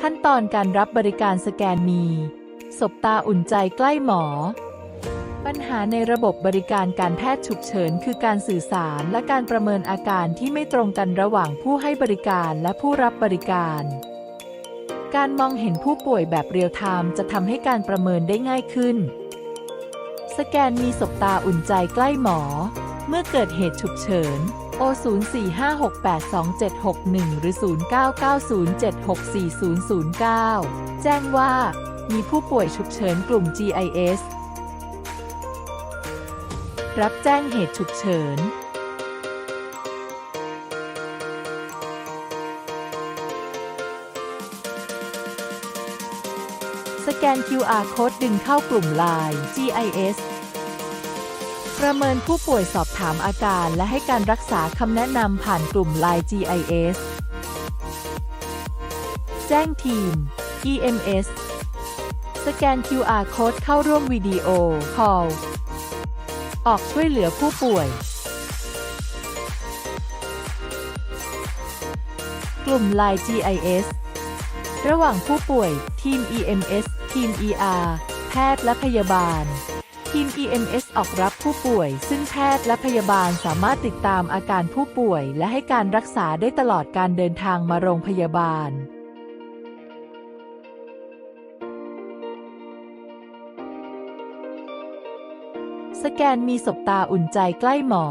ขั้นตอนการรับบริการสแกนมีศบตาอุ่นใจใกล้หมอ ปัญหาในระบบบริการการแพทย์ฉุกเฉิน คือการสื่อสารและการประเมินอาการที่ไม่ตรงกันระหว่างผู้ให้บริการและผู้รับบริการ การมองเห็นผู้ป่วยแบบเรียลไทม์จะทำให้การประเมินได้ง่ายขึ้น สแกนมีศบตาอุ่นใจใกล้หมอ เมื่อเกิดเหตุฉุกเฉิน โอ0 4 5 6 8 2 7 6 1 หรือ 0990764009 แจ้งว่า มีผู้ป่วยฉุกเฉินกลุ่ม GIS รับแจ้งเหตุฉุกเฉินสแกน QR Code ดึงเข้ากลุ่ม Line GIS ประเมินผู้ป่วยสอบถามอาการและให้การรักษาคำแนะนำผ่านกลุ่ม Line GIS แจ้งทีม EMS สแกน QR Code เข้าร่วมวิดีโอ Call ออกช่วยเหลือผู้ป่วย กลุ่ม Line GIS ระหว่างผู้ป่วย ทีม EMS ทีม ER แพทย์และพยาบาล ทีม EMS ออกรับผู้ป่วย ซึ่งแพทย์และพยาบาลสามารถติดตามอาการผู้ป่วย และให้การรักษาได้ตลอดการเดินทางมาโรงพยาบาล สแกนมีศบตาอุ่นใจใกล้หมอ